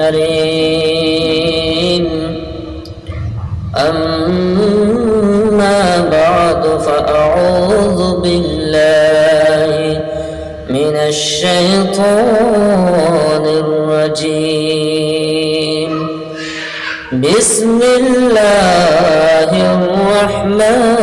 كريم أما بعد فأعوذ بالله من الشيطان الرجيم. بسم الله الرحمن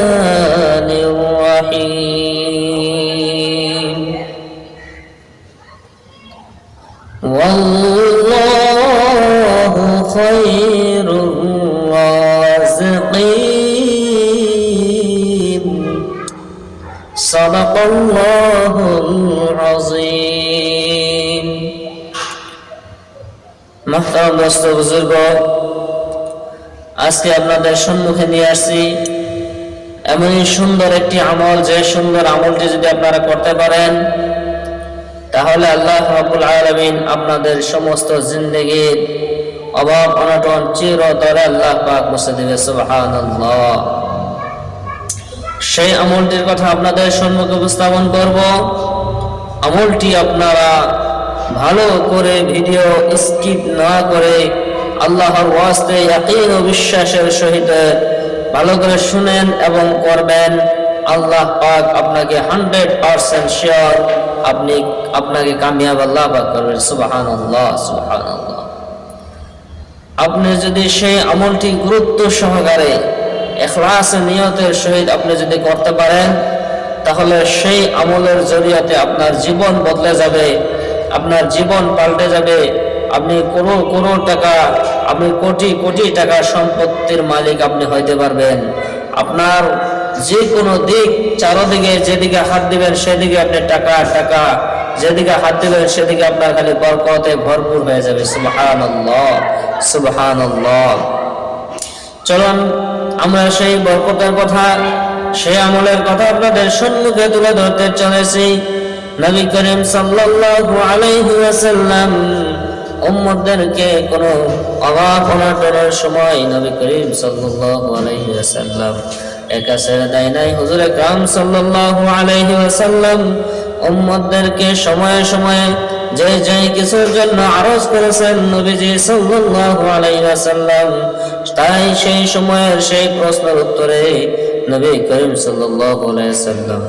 الرازقين صدق الله العظيم محترم দোস্ত বুজুর্গ আজকে আপনাদের সম্মুখে নিয়ে আসছি এমনই সুন্দর একটি আমল যে সুন্দর আমলটি যদি আপনারা করতে পারেন তাহলে আল্লাহ রাব্বুল আলামিন আপনাদের সমস্ত জিন্দেগির অভাব অনটন চিরতরে আল্লাহ পাক মুছে দেবে, সুবহানাল্লাহ। সেই আমলটির কথা আপনাদের সম্মুখে উপস্থাপন করব। আমলটি আপনারা ভালো করে ভিডিও স্কিপ না করে আল্লাহর ওয়াস্তে ইয়াকিন ও বিশ্বাসের সহিত ভালো করে শুনেন এবং করবেন। আল্লাহ পাক আপনাকে হান্ড্রেড পার্সেন্ট শিওর আপনি আপনাকে কামিয়াব আল্লাহ পাক করবেন সুবাহান আল্লাহ সুবাহান আল্লাহ আপনি যদি সেই আমলটি গুরুত্ব সহকারে এখলাস নিয়তের সহিত আপনি যদি করতে পারেন, তাহলে সেই আমলের জরিয়াতে আপনার জীবন বদলে যাবে, আপনার জীবন পাল্টে যাবে। আপনি কোনো কোনো টাকা, আপনি কোটি কোটি টাকা সম্পত্তির মালিক আপনি হইতে পারবেন। আপনার যে কোনো দিক, চারোদিকে যেদিকে হাত দিবেন, সেদিকে আপনি টাকা টাকা যেদিকে হাত দিবেন, সেদিকে আপনার খালি বরকতে ভরপুর হয়ে যাবে। সুবহান সুবহান চলুন, আমরা সেই বরকতের কথা, সেই আমলের কথা আপনাদের সম্মুখে তুলে ধরতে চলেছি। নবী করিম সাল্লাল্লাহু আলাইহি ওয়াসাল্লাম উম্মতদেরকে কোনো অভাব অনাটনের সময় নবী করিম সাল্লাল্লাহু আলাইহি ওয়াসাল্লাম একা ছেড়ে দেয় নাই। হুজুর আকরাম সাল্লাল্লাহু আলাইহি ওয়াসাল্লাম উম্মতদেরকে সময়ে সময়ে যে যে কিছুর জন্য আরজ করেছেন নবীজি সাল্লাল্লাহু আলাইহি ওয়াসাল্লাম, তাই সেই সময়ের সেই প্রশ্নের উত্তরে নবী করিম সাল্লাল্লাহু আলাইহি ওয়াসাল্লাম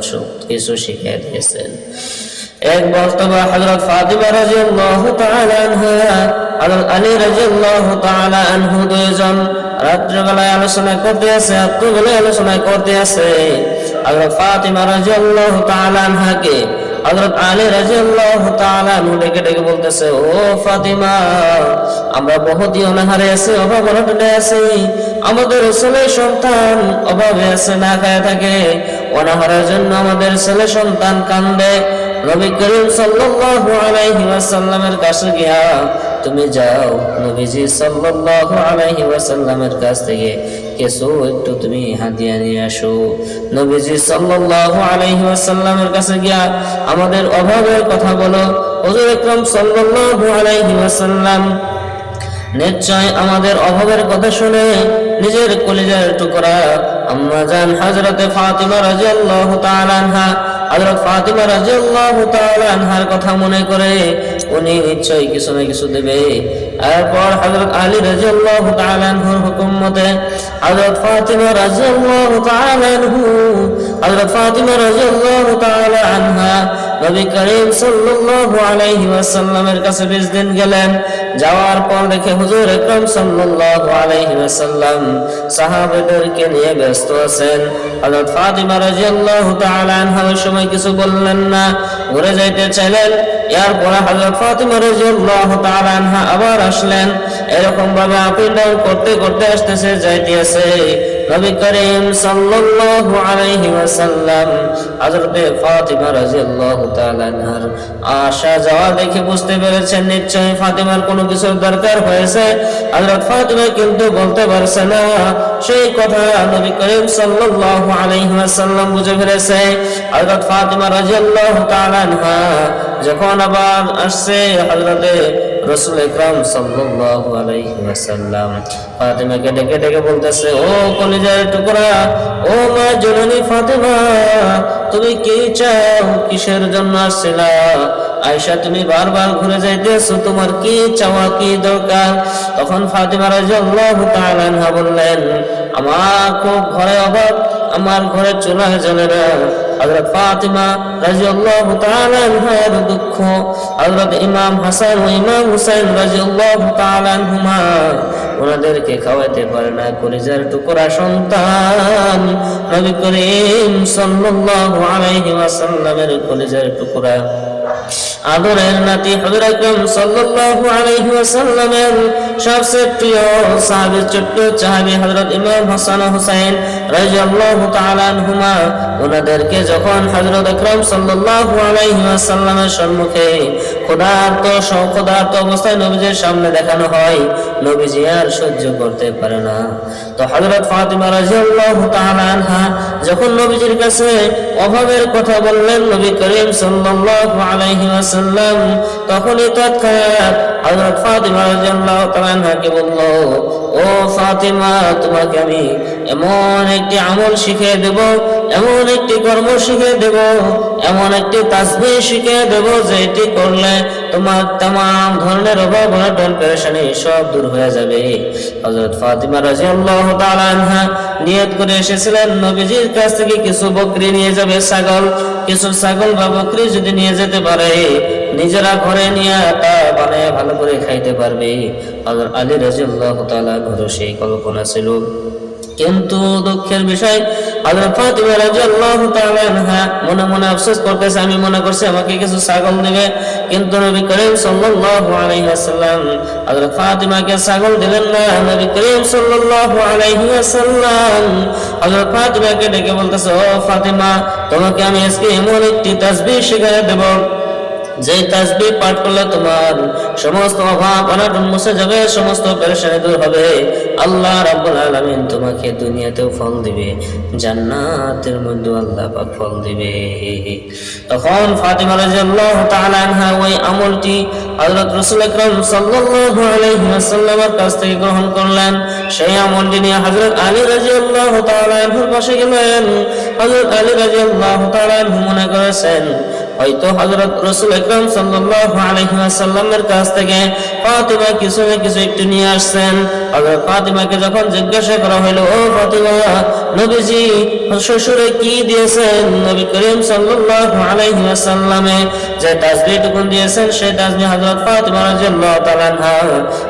কিছু শিখিয়ে দিয়েছেন। এক বক্তব্য হযরত ফাতিমা রাদিয়াল্লাহু তাআলা আনহা, হযরত আলী রাদিয়াল্লাহু তাআলা আনহু দুইজন রাত্রিবেলায় আলোচনা করতে আছে রাত্রিবেলায় আলোচনা করতে আছে হযরত ফাতিমা রাদিয়াল্লাহু তাআলা আনহাকে হযরত আলী রাদিয়াল্লাহু তাআলা ডেকে ডেকে বলতেছে, ও ফাতিমা, আমরা বহুতই অনাহারে আছি, অভাব অনটনে আছি। আমাদের ছেলে সন্তান অভাবে আছে, না খায় থাকে। অনাহারের জন্য আমাদের ছেলে সন্তান কান্দে। নবী করিম সাল্লাল্লাহু আলাইহি ওয়াসাল্লামের কাছে গিয়া তুমি যাও নবীজি সাল্লাল্লাহু আলাইহি ওয়াসাল্লামের কাছ থেকে কিছু একটু তুমি হাদিয়া নিয়ে আসো। নবীজি সাল্লাল্লাহু আলাইহি ওয়াসাল্লামের কাছে গিয়া আমাদের অভাবের কথা বলো। হুজুর আকরাম সাল্লাল্লাহু আলাইহি ওয়াসাল্লাম নিশ্চয় আমাদের অভাবের কথা শুনে নিজের কলিজার টুকরা আম্মা জান হযরতে ফাতিমা রাদিয়াল্লাহু তাআলা আনহা, হযরত ফাতিমা রাদিয়াল্লাহু তাআলা আনহার কথা মনে করে উনি নিশ্চয়ই কিছু না কিছু দেবে। এরপর হজরত আলী রাদিয়াল্লাহু তাআলা আনহুর হুকুম মতে হযরত ফাতিমা রাদিয়াল্লাহু তাআলা আনহু, হযরত ফাতিমা রাদিয়াল্লাহু তাআলা আনহা নবী করিম সাল্লাল্লাহু আলাইহি ওয়াসাল্লামের কাছে বিশ দিন গেলেন। যাওয়ার পর দেখে হুজুর একরম সাল্লাল্লাহু আলাইহি ওয়াসাল্লাম সাহাবাদেরকে নিয়ে ব্যস্ত আছেন। হযরত ফাতিমা রাদিয়াল্লাহু তাআলা আনহা ওই সময় কিছু বললেন না, ঘুরে যাইতে চাইলেন। এরপর হযরত ফাতিমা রাদিয়াল্লাহু তাআলা আনহা আবার আসলেন। এরকম ভাবে আপিল করতে করতে আসতেছে, যাইতেছে। নবী করিম সাল্লাল্লাহু আলাইহি ওয়াসাল্লাম হযরতে ফাতিমা রাদিয়াল্লাহু তাআলা আনহার আশা যাওয়া দেখে বুঝতে পেরেছেন, নিশ্চয়ই ফাতিমার কোনো কিছুর দরকার হয়েছে। হযরত ফাতিমা কিন্তু বলতে পারছে না। সেই কথা নবী করিম সাল্লাল্লাহু আলাইহি ওয়াসাল্লাম বুঝে ফেলেছে। হযরত ফাতিমা রাদিয়াল্লাহু তাআলা আনহা যখন আবার আসছে, হযরতে রসুল ইকরাম সাল্লাল্লাহু আলাইহি ওয়াসাল্লাম ফাতিমাকে ডেকে ডেকে বলতেছে, ও কলিজার টুকরা, ও মা জননী ফাতিমা, তুমি কি চাও? কিসের জন্য আসছিলা? আয়সা তুমি বারবার ঘুরে যাইতেছো, তোমার কি চাওয়া, কি দরকার? তখন ফাতিমা রাদিয়াল্লাহু তাআলা বললেন, আমার খুব ঘরে অভাব, আমার ঘরে চুলা জ্বলে না হযরত ফাতিমা রাদিয়াল্লাহু তাআলা আনহার দুঃখ। হযরত ইমাম হাসান ও ইমাম হুসাইন রাদিয়াল্লাহু তাআলা আনহুমা, ওনাদেরকে খাওয়াইতে পারে না, কলিজার টুকরা সন্তান। নবী করিম সাল্লাল্লাহু আলাইহি ওয়াসাল্লামের কলিজার টুকরা। আদরের নাতি হযরত আকরাম সাল্লাল্লাহু আলাইহি ওয়াসাল্লামের সবচেয়ে প্রিয় সাহাবী ছোট্ট সাহাবী হযরত ইমাম হাসান হুসাইন রাদিয়াল্লাহু তাআলা আনহুমা ওনাদেরকে যখন হযরত আকরাম সাল্লাল্লাহু আলাইহি ওয়াসাল্লামের সম্মুখে ক্ষুধার্ত ক্ষুধার্ত অবস্থায় নবীজির সামনে দেখানো হয়, নবীজি আর সহ্য করতে পারে না। তো হযরত ফাতিমা রাদিয়াল্লাহু তাআলা আনহা যখন নবীজির কাছে অভাবের কথা বললেন, নবী করিম সাল্লাল্লাহু আলাইহি ওয়াসাল্লাম তখনই তৎক্ষণাৎ হযরত ফাতিমা রাদিয়াল্লাহু তাআলা আনহাকে বলল ও ফাতিমা তোমাকে আমি এমন একটি আমল শিখিয়ে দেব এমন একটি কর্ম শিখিয়ে দেব এমন একটি তাসবিহ শিখিয়ে দেব যে এটি করলে তোমার तमाम ধরনের অভাব অনটন পেরেশানি সব দূর হয়ে যাবে হযরত ফাতিমা রাদিয়াল্লাহু তাআলা আনহা নিয়ত করে এসেছিলেন নবীজির কাছ থেকে কিছু বকরি নিয়ে যাবে ছাগল কিছু ছাগল বা বকরি যদি নিয়ে যেতে পারে নিজেরা ঘরে নিয়ে তা বানায় ভালো করে খাইতে পারবে। হযরত আলী রাদিয়াল্লাহু তাআলা ঘরে সেই কল্পনা ছিল। কিন্তু দুঃখের বিষয়, হযরত ফাতিমা রাদিয়াল্লাহু তাআলা মনে মনে আফসোস করতেছে, আমি মনে করছি আমাকে কিছু ছাগল দিবে। কিন্তু নবী করিম সাল্লাল্লাহু আলাইহি ওয়াসাল্লাম, হযরত ফাতিমাকে ছাগল দিলেন না। নবী করিম সাল্লাল্লাহু আলাইহি ওয়াসাল্লাম হযরত ফাতিমাকে ডেকে বলতেছে, ও ফাতিমা, তোমাকে আমি আজকে এমন একটি তাসবিহ শিখিয়ে দেব। যে তাসবিহ পাঠ করলে তোমার সমস্ত অভাব, অনাটন মুছে যাবে, সমস্ত পেরেশানি দূর হবে। আল্লাহ রাব্বুল আলামিন তোমাকে দুনিয়াতেও ফল দিবে, জান্নাতের মধ্যে আল্লাহ পাক ফল দিবে। তখন ফাতিমা রাদিয়াল্লাহু তাআলা আনহা ওই আমলটি হযরত রাসূল আকরাম সাল্লাল্লাহু আলাইহি ওয়াসাল্লামের কাছ থেকে গ্রহণ করলেন। সেই আমলটি নিয়ে হযরত আলী রাদিয়াল্লাহু তাআলা আনহুর পাশে গেলেন। হযরত আলী রাদিয়াল্লাহু তাআলা মনে করেছেন হয়তো হযরত রাসূল আলাইহি ওয়াসাল্লামের কাছ থেকে ফাতিমা কিছু না কিছু একটু নিয়ে আসছেন। হযরত ফাতিমাকে যখন জিজ্ঞাসা করা হলো ও ফাতিমা, নবীজি, শ্বশুরে কি দিয়েছেন? নবী করিম সাল্লাল্লাহু আলাইহি ওয়াসাল্লামে যে তাসবিহটুকুন দিয়েছেন, সেই তাসবিহ হযরত ফাতিমা রাদিয়াল্লাহু তাআলা আনহা,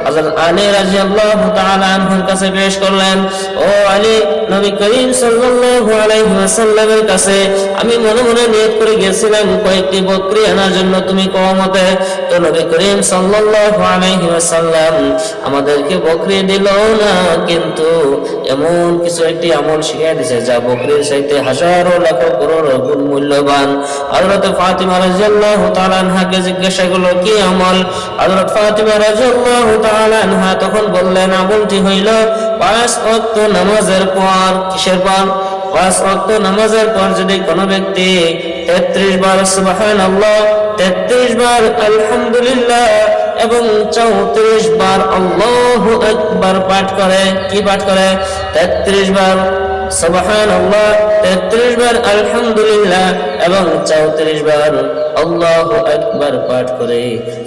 হযরত আলী রাদিয়াল্লাহু তাআলা আনহুর কাছে পেশ করলেন। ও আলী, নবী করিম সাল্লাল্লাহু আলাইহি ওয়াসাল্লামের কাছে আমি মনে মনে নিয়ত করে গেছিলাম কয়েকটি বকরি আনার জন্য তুমি কওমতে তো নবী করিম সাল্লাল্লাহু আলাইহি ওয়াসাল্লাম আমাদেরকে বকরি দিল না, কিন্তু এমন কিছু একটি আমল শিখিয়ে দিয়েছে, যা বকরির চাইতে হাজারো লাখ করোড় গুণ মূল্যবান। হযরত ফাতিমা রাদিয়াল্লাহু তাআলা আনহাকে জিজ্ঞাসা করল, কি আমল? হযরত ফাতিমা রাদিয়াল্লাহু তাআলা আনহা তখন বললেন, আমলটি হইল পাঁচ ওয়াক্ত নামাজের পর। কিসের পর? পাঁচ ওয়াক্ত নামাজের পর যদি কোনো ব্যক্তি তেত্রিশ বার সুবাহান আল্লাহ তেত্রিশ বার আলহামদুলিল্লাহ এবং চৌত্রিশ বার আল্লাহ একবার পাঠ করে। কি পাঠ করে? তেত্রিশ বার সুবহান আল্লাহ তেত্রিশ বার আলহামদুলিল্লাহ এবং চৌত্রিশ বার আল্লাহ একবার পাঠ করে।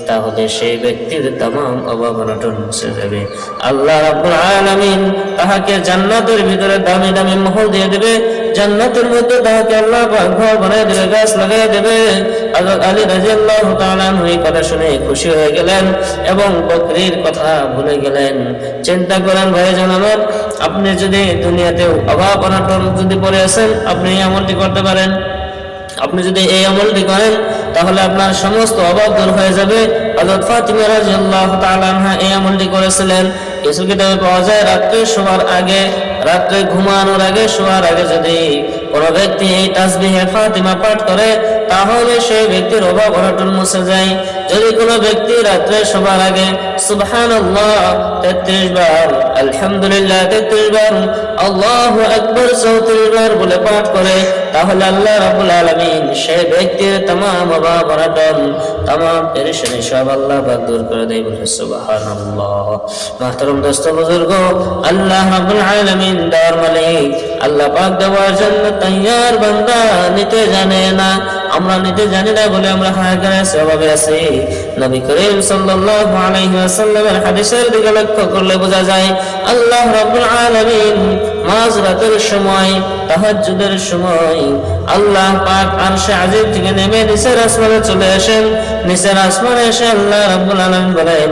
তাহলে সেই ব্যক্তির তাম অভাব অনটন মুছে যাবে। আল্লাহ রাব্বুল আলামিন তাহাকে জান্নাতের ভিতরে দামি দামি মহল দিয়ে দেবে। জান্নাতের মধ্যে তাহাকে আল্লাহ ঘর বানিয়ে দেবে, গাছ লাগিয়ে দেবে। হযরত আলী রাদিয়াল্লাহু তাআলা এই কথা শুনে খুশি হয়ে গেলেন এবং বকরির কথা ভুলে গেলেন। চিন্তা করেন, ভাইজান আমার, আপনি যদি দুনিয়াতে অভাব অনটন যদি পড়ে আছেন আপনি এই আমলটি করতে পারেন। আপনি যদি এই আমলটি করেন, তাহলে আপনার সমস্ত অভাব দূর হয়ে যাবে। হযরত ফাতিমা রাদিয়াল্লাহু তাআলা এই আমলটি করেছিলেন। কিছু কিতাবে পাওয়া যায়, রাত্রে শোয়ার আগে রাত্রে ঘুমানোর আগে, শোয়ার আগে যদি কোনো ব্যক্তি এই তাসবিহে ফাতিমা পাঠ করে, তাহলে সেই ব্যক্তির অভাব অনটন মুছে যায়। যদি কোনো ব্যক্তি রাত্রে শোবার আগে, সুবহানাল্লাহ, তেত্রিশ বার, আলহামদুলিল্লাহ, তেত্রিশ বার, আল্লাহু আকবার, চৌত্রিশ বার বলে পাঠ করে তাহলে আল্লাহ রাবুল আলমিন সে ব্যক্তির তাম অভাবরাটন তাম পেরেশানি সব আল্লাহ বা দূর করে দেয় বলে সুবাহান মাহতরম দোস্ত বুজুর্গ, আল্লাহ রাবুল আলমিন দেওয়ার মালিক আল্লাহ পাক দেওয়ার জন্য তৈয়ার বান্দা নিতে জানে না। আমরা নিতে জানি না বলে আমরা হাহাকারে আছি অভাবে আছি। নবী করিম সাল্লাল্লাহু আলাইহি ওয়াসাল্লামের হাদিসের দিকে লক্ষ্য করলে বোঝা যায়, আল্লাহ রাব্বুল আলামিন মাঝরাতের সময়, তাহাজ্জুদের সময় আল্লাহ পাক আরশে আজিম থেকে নেমে নিচের আসমানে চলে আসেন। নিচের আসমানে এসে আল্লাহ রাব্বুল আলামিন বলেন,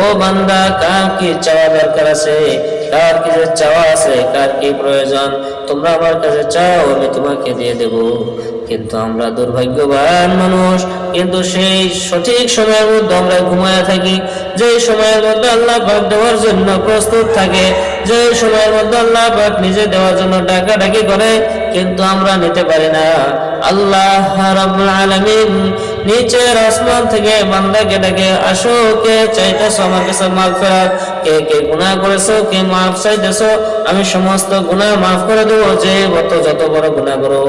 ও বান্দা, কার কি চাওয়া দরকার আছে? কার কি চাওয়া আছে? কার কি প্রয়োজন? তোমরা আমার কাছে চাও, আমি তোমাকে দিয়ে দেব। কিন্তু আমরা দুর্ভাগ্যবান মানুষ। কিন্তু সেই সঠিক সময়ের মধ্যে আমরা ঘুমায় থাকি। যে সময়ের মধ্যে আল্লাহ পাক দেওয়ার জন্য প্রস্তুত থাকে যে সময়ের মধ্যে আল্লাহ পাক নিজে দেওয়ার জন্য ডাকা ডাকি করে, কিন্তু আমরা নিতে পারি না। আল্লাহ রাব্বুল আলামিন নিচের আসমান থেকে বান্দাকে ডেকে আসো, কে চাইতেছো আমার কাছে মাফ ফেরাত কে কে গুনাহ করেছ, কে মাফ চাইতেছো? আমি সমস্ত গুনাহ মাফ করে দেবো, যে যত যত বড় গুনাহ করো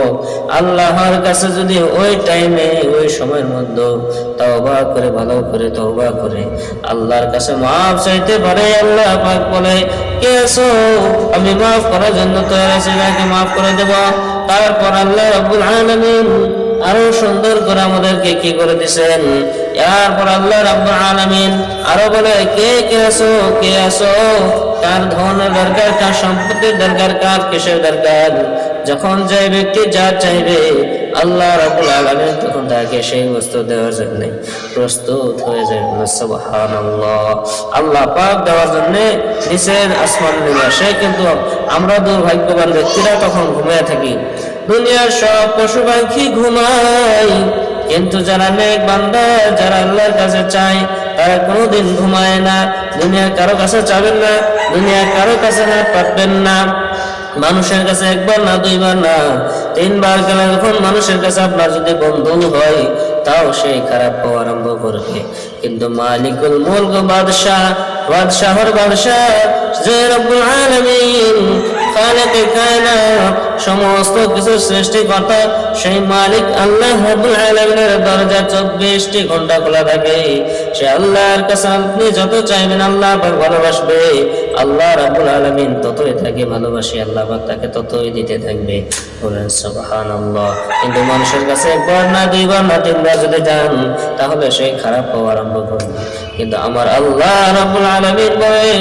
আল্লাহর কাছে যদি ওই টাইমে ওই সময়ের মধ্যে তওবা করে, ভালো করে তওবা করে আল্লাহর কাছে মাফ চাইতে পারে, আল্লাহ পাক বলে, কে আছো? আমি মাফ করার জন্য তৈরি আছি মাফ করে দেব? তারপর আল্লাহ রাব্বুল আলামিন আরও সুন্দর করে আমাদেরকে কি করে দিছেন? এরপর আল্লাহ রাব্বুল আলামিন আরও বলে, কে কে আসো কে আসো কার ধনের দরকার, কার সম্পত্তির দরকার, কার কিসের দরকার? যখন যে ব্যক্তি যা চাইবে, আল্লাহ রাব্বুল আলামিন তখন তাকে সেই বস্তু দেওয়ার জন্য প্রস্তুত হয়ে যায় সুবহানাল্লাহ। আল্লাহ পাক দেওয়ার জন্য নিচের আসমান নেমে আসে কিন্তু আমরা দুর্ভাগ্যবান ব্যক্তিরা তখন ঘুমিয়ে থাকি। দুনিয়ার সব পশু পাখি ঘুমায়। কিন্তু যারা নেক বান্দা, যারা আল্লাহর কাছে চায়, তারা কোনোদিন ঘুমায় না। দুনিয়া কারও কাছে চাবেন না, দুনিয়া কারও কাছে হাত পাতবেন না। মানুষের কাছে একবার না, দুইবার না। তিনবার গেলে যখন মানুষের কাছে আপনার যদি বন্ধু হয়, তাও সেই খারাপ হওয়া আরম্ভ করবে। কিন্তু মালিকুল মুলক বাদশাহ, বাদশাহর বাদশাহ, যে রব্বুল আলামিন খালেকে কায়নাত সমস্ত কিছু সৃষ্টিকর্তা সেই মালিক আল্লাহ রাব্বুল আলামিনের দরজা চব্বিশটি ঘণ্টা খোলা থাকে। সে আল্লাহর কাছে আপনি যত চাইবেন আল্লাহ পাক ভালোবাসবে। আল্লাহ রাব্বুল আলামিন ততই তাকে ভালোবাসে, আল্লাহ পাক তাকে ততই দিতে থাকবে। বলেন, সুবহানাল্লাহ। কিন্তু মানুষের কাছে একবার না দুইবার না তিনবার যদি যান, তাহলে সে খারাপ হওয়া আরম্ভ করবে। কিন্তু আমার আল্লাহ রাব্বুল আলামিন বলে,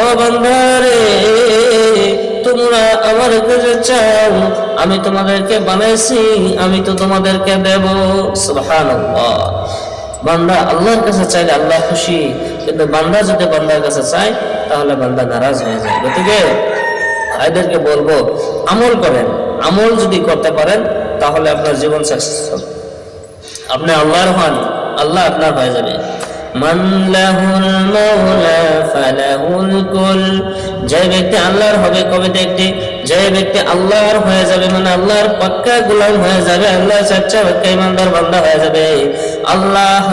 ও বান্দারে তোমরা আমার কাছে চাও, আমি তোমাদেরকে বানাইছি, আমি তো তোমাদেরকে দেব। সুবহানাল্লাহ। বান্দা আল্লাহর কাছে চাইলে আল্লাহ খুশি, কিন্তু বান্দা যদি বান্দার কাছে চায়, তাহলে বান্দা নারাজ হয়ে যায়। গতিকে ভাইদেরকে বলব, আমল করেন। আমল যদি করতে পারেন, তাহলে আপনার জীবন সাকসেসফুল আপনি আল্লাহর হন, আল্লাহ আপনার হয়ে যাবে। মান লাহুল মাওলা ফালাহুল কুল। যে ব্যক্তি আল্লাহর হবে কবিতা একটি যে ব্যক্তি আল্লাহর হয়ে যাবে মানে আল্লাহর পাক্কা গোলাম হয়ে যাবে আল্লাহ সচ্চা পাক্কা ইমানদার বান্দা হয়ে যাবে। আল্লাহ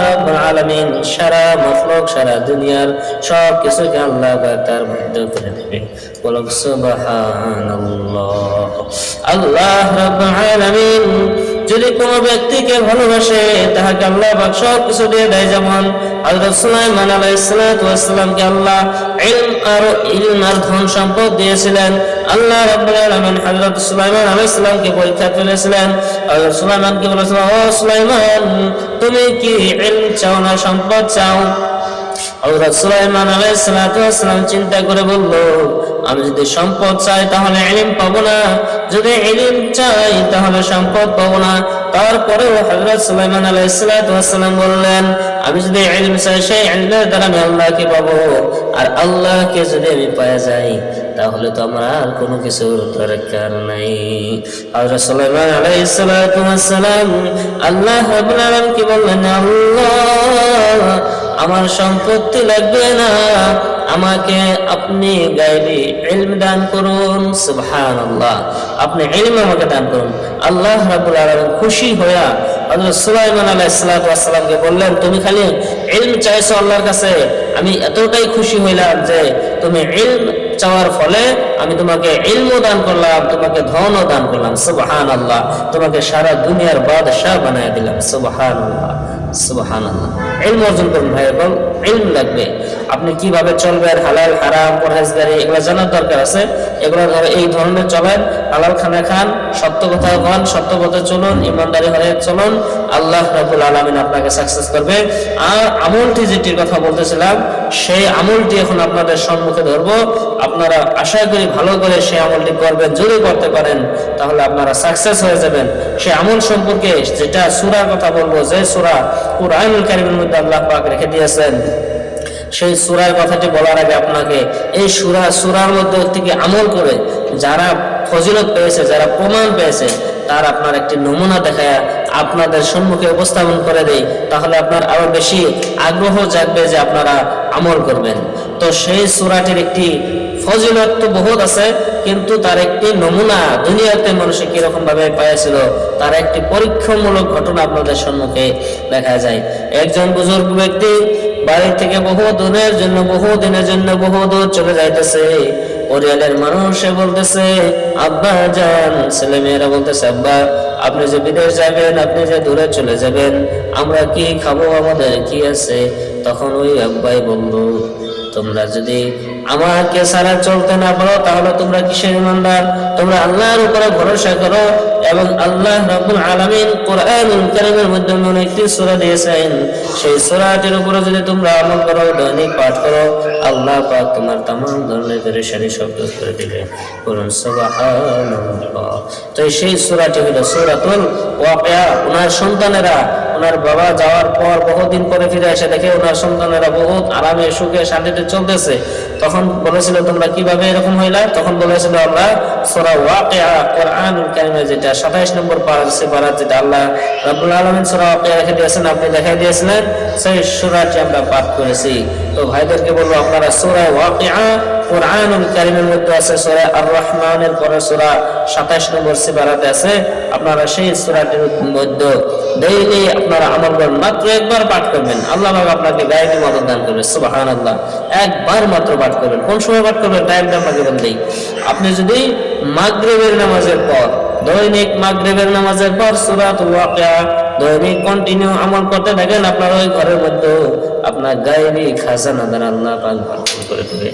আলামিন সারা মফলক সারা দুনিয়ার সব কিছুকে আল্লাহ তার মধ্যে করে দেবে। বলুন সুবহানাল্লাহ। আল্লাহ রাব্বুল আলামিন যদি কোনো ব্যক্তিকে ভালোবাসে, তাহাকে আল্লাহ পাক সব কিছু দিয়ে দেয়। যেমন হযরত সুলাইমান আলাইহিস সালাতু ওয়াস সালামকে আল্লাহ ইলম আর ইলম আর ধন সম্পদ দিয়েছিলেন। আল্লাহ রাব্বুল আলামিন হযরত সুলাইমান আলাইহিস সালামকে পরীক্ষা ফেলেছিলেন হযরত সুলাইমানকে বলেছিলেন, ও সুলাইমান, তুমি কি ইলম চাও না, সম্পদ চাও? হযরত সুলাইমান আলাইহিস সালাতু ওয়াস সালাম চিন্তা করে বলল আমি যদি সম্পদ চাই, তাহলে ইলম পাবো না। যদি এলিম চাই, তাহলে সম্পদ পাবো না। তারপরেও হযরত সুলাইমান সালাম বললেন, আমি যদি এলিম চাই, সেই ইলমের দ্বারা আমি আল্লাহকে পাবো। আর আল্লাহকে যদি আমি পাওয়া যাই, তাহলে তো আমার আর কোনো কিছুর দরকার নাই। হযরত সুলাইমান সালাতু সালাম আল্লাহ কি বললেন, আল্লাহ, আমার সম্পত্তি লাগবে না। আমাকে আপনি গাইবি ইলম দান করুন সুবহান আল্লাহ আপনি ইলম আমাকে দান করুন। আল্লাহ রাব্বুল আলামিন খুশি হইয়া হযরত সুলাইমান ওয়াস সালামকে বললেন, তুমি খালি চাইছো আল্লাহর কাছে, আমি এতটাই খুশি হইলাম যে তুমি চাওয়ার ফলে আমি তোমাকে ইলম দান করলাম, তোমাকে ধনও দান করলাম। আল্লাহ তোমাকে সারা দুনিয়ার বাদশাহ বানায় দিলাম। আল্লাহ আল্লাহ ইলম অর্জন করুন ভাই, এবং ইলম লাগবে। আপনি কীভাবে চলবেন, হালাল, হারাম, পরহেজগারি, এগুলো জানার দরকার আছে। এগুলো ধরো এই ধরনের চলেন। হালাল খানা খান, সত্য কথা কন সত্য কথা চলুন, ইমানদারি হয়ে চলুন। আল্লাহ রাবুল আলমিন আপনাকে সাকসেস করবে। আর আমলটি যেটির কথা বলতেছিলাম, সেই আমলটি এখন আপনাদের সম্মুখে ধরবো। আপনারা আশা করি ভালো করে সেই আমলটি করবেন, যদি করতে পারেন, তাহলে আপনারা সাকসেস হয়ে যাবেন। সেই আমল সম্পর্কে যেটা সুরার কথা বলব, যে সুরা কুরআনুল কারিমের মধ্যে আল্লাহ পাক রেখে দিয়েছেন, সেই সুরার কথাটি বলার আগে আপনাকে এই সুরা, সুরার মধ্যে থেকে আমল করে যারা ফজিলত পেয়েছে, যারা প্রমাণ পেয়েছে তার আপনার একটি নমুনা দেখায় আপনাদের সম্মুখে উপস্থাপন করে দেয় তাহলে আপনার আরও বেশি আগ্রহ জাগবে যে আপনারা আমল করবেন। তো সেই সুরাটির একটি ফজিলত তো বহুত আছে, কিন্তু তার একটি নমুনা দুনিয়াতে মানুষে কীরকম ভাবে পাইছিল তার একটি পরীক্ষামূলক ঘটনা আপনাদের সম্মুখে দেখা যায়। একজন বুজুর্গ ব্যক্তি বাড়ি থেকে বহু দূরের জন্য, বহু দিনের জন্য বহু দূর চলে যাইতেছে। পরিয়ালের মানুষ বলতেছে, আব্বা, যান। ছেলে মেয়েরা বলতেছে, আব্বা, আপনি যে বিদেশ যাবেন, আপনি যে দূরে চলে যাবেন, আমরা কি খাব আমাদের? কি আছে? তখন ওই আব্বাই বলল, তোমরা যদি আমাকে সারা চলতে না পারো, তাহলে তোমরা কিসের ইমানদার? তোমরা আল্লাহর উপরে ভরসা করো এবং আল্লাহ রাব্বুল আলামিন কোরআনুল কারীমের মধ্যে এমন একটি সূরা দিয়েছেন সেই সূরাটির উপরে যদি তোমরা আমল করো দৈনিক পাঠ করো আল্লাহ পাক তোমার तमाम ধরনের পেরেশানি সব দূর করে দিবে বলুন সুবহানাল্লাহ তো সেই সূরাটি হলো সূরাতুল ওয়াকিয়া ওনার সন্তানেরা ওনার বাবা যাওয়ার পর বহুদিন পরে ফিরে এসে দেখে ওনার সন্তানেরা বহুত আরামে সুখে শান্তিতে চলতেছে তখন বলেছিল তোমরা কিভাবে এরকম হইলা তখন বলেছিল আমরা সূরা ওয়াকিয়া কোরআনুল কারীমে যেটা 27 নম্বর পারা যেটা আল্লাহ আলামিন সূরা ওয়াকিয়া রেখে দিয়েছেন, আপনি দেখাই দিয়েছিলেন, সেই সূরাটি আমরা পাঠ করেছি। তো ভাইদেরকে বলব, আপনারা সূরা ওয়াকিয়া কোরআনুল কারীমের মধ্যে আছে, সূরা আর রহমানের পরে সূরা 27 নম্বর সিবারাতে আছে, আপনারা সেই সূরাটির মধ্যে ডেইলি আপনারা আমল মাত্র একবার পাঠ করবেন। আল্লাহ আপনাকে গায়েবী মদত দান করবে, সুবহানাল্লাহ। একবার মাত্র পাঠ করবেন। কোন সময় পাঠ করবেন? টাইমটা আপনাকে বললেই। আপনি যদি মাগরিবের নামাজের পর, দৈনিক মাগরেবের নামাজের পর সুরাতুল ওয়াকিয়া, দৈনিক কন্টিনিউ আমল করতে থাকেন আপনার ওই ঘরের মধ্যে। আপনার গায়েবী খাজানা দ্বারা আল্লাহ পাক ভরপুর করে দেবে।